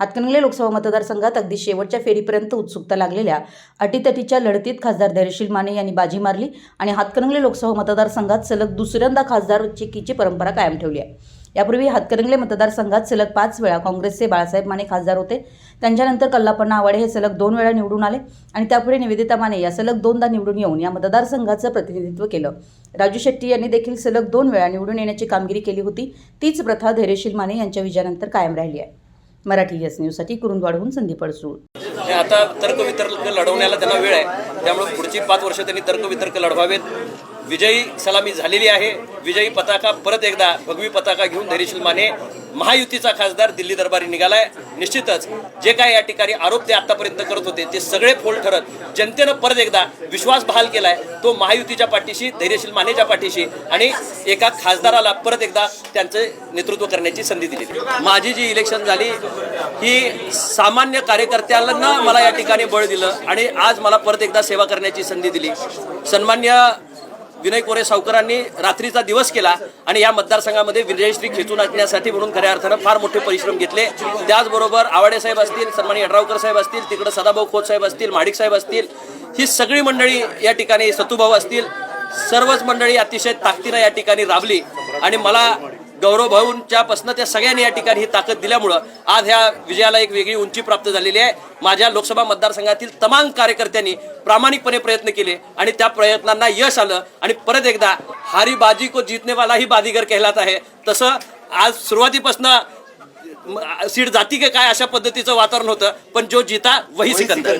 हातकणंगले लोकसभा मतदारसंघात अगदी शेवटच्या फेरीपर्यंत उत्सुकता लागलेल्या अटीतटीच्या लढतीत खासदार धैर्यशील माने यांनी बाजी मारली आणि हातकणंगले लोकसभा मतदारसंघात सलग दुसऱ्यांदा खासदार चिकीची परंपरा कायम ठेवली आहे. यापूर्वी हातकणंगले मतदारसंघात सलग पाच वेळा काँग्रेसचे बाळासाहेब माने खासदार होते. त्यांच्यानंतर कल्लापण्णा आवाडे हे सलग दोन वेळा निवडून आले आणि त्यापुढे निवेदिता माने या सलग दोनदा निवडून येऊन या मतदारसंघाचं प्रतिनिधित्व केलं. राजू शेट्टी यांनी देखील सलग दोन वेळा निवडून येण्याची कामगिरी केली होती. तीच प्रथा धैर्यशील माने यांच्या विजयानंतर कायम राहिली आहे. मराठी एस न्यूजसाठी कुरुंदवाडहून संदीप अडसूळ. आणि आता तर्कवितर्क लढवण्याला त्यांना वेळ आहे. त्यामुळे पुढची पाच वर्ष त्यांनी तर्कवितर्क लढवावेत. विजयी सलामी झालेली आहे. विजयी पताका परत एकदा भगवी पताका घेऊन धैर्यशील माने महायुतीचा खासदार दिल्ली दरबारी निघालाय. निश्चितच जे काय या ठिकाणी आरोप ते आतापर्यंत करत होते ते सगळे फोल ठरत जनतेनं परत एकदा विश्वास बहाल केलाय. तो महायुतीच्या पाठीशी धैर्यशील मानेच्या पाठीशी आणि एका खासदाराला परत एकदा त्यांचे नेतृत्व करण्याची संधी दिली माझी जी इलेक्शन झाली ही सामान्य कार्यकर्त्यांना मला या ठिकाणी बळ दिलं आणि आज मला परत एकदा सेवा करण्याची संधी दिली. सन्मान्य विनय कोरे सावकरांनी रात्रीचा दिवस केला आणि या मतदारसंघामध्ये विजयश्री खेचून आणण्यासाठी म्हणून खऱ्या अर्थानं फार मोठे परिश्रम घेतले. त्याचबरोबर आवाडे साहेब असतील सन्मानी यड्रावकर साहेब असतील तिकडं सदाभाऊ खोत साहेब असतील माडिक साहेब असतील ही सगळी मंडळी या ठिकाणी सतुभाऊ असतील. सर्वच मंडळी अतिशय ताकदीनं या ठिकाणी राबली आणि मला गौरव भाऊंच्या पासून त्या सगळ्यांनी या ठिकाणी ही ताकद दिल्यामुळं आज ह्या विजयाला एक वेगळी उंची प्राप्त झालेली आहे. माझ्या लोकसभा मतदारसंघातील तमाम कार्यकर्त्यांनी प्रामाणिकपणे प्रयत्न केले आणि त्या प्रयत्नांना यश आलं आणि परत एकदा हारी बाजी को जीतने वाला ही बाजीगर कहलात आहे. तसं आज सुरुवातीपासून सीट जाती का काय अशा पद्धतीचं वातावरण होतं पण जो जीता वही सिकंदर.